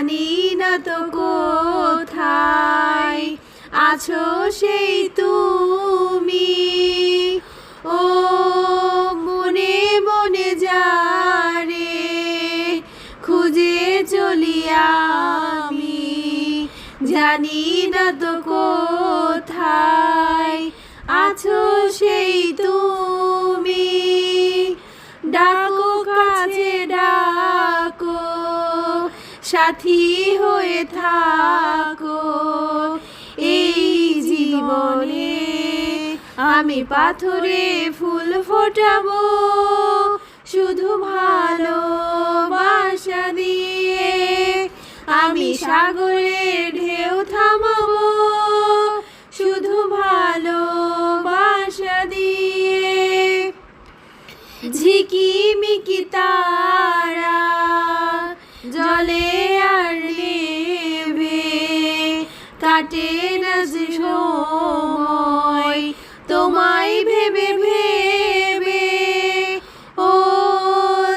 জানি না তো কোথায়? আছো সেই তুমি। ও মনে মনে যারে খুঁজে চলি আমি। জানি না তো কোথায়? আছো সেই তুমি সাথী হয়ে থাকো। এই জীবনে আমি পাথরে ফুল ফোটাবো। শুধু ভালোবাসা দিয়ে আমি সাগরে ঢেউ থামাবো। শুধু ভালো ভালোবাসা দিয়ে ঝিকিমিকি তারা কাটে না যে সময়, তোমায় ভেবে ভেবে। ও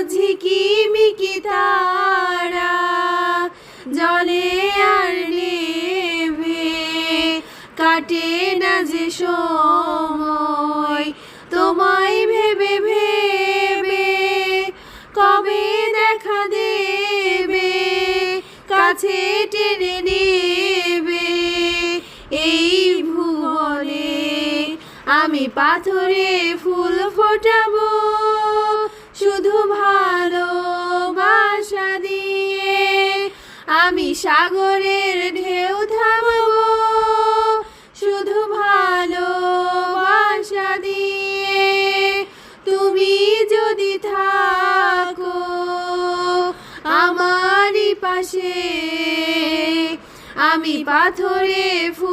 ঝিকিমিকি তারা, জলে আর নেবে। কাটে না যে সময়, তোমায় ভেবে ভেবে। কবে দেখা দেবে? কাছে টেনে নেবে আমি পাথরে ফুল ফোটাবো, শুধু ভালো ভালোবাসা দিয়ে। আমি সাগরের ঢেউ থামাবো, শুধু ভালোবাসা দিয়ে। তুমি যদি থাকো আমারই পাশে, আমি পাথরে ফুল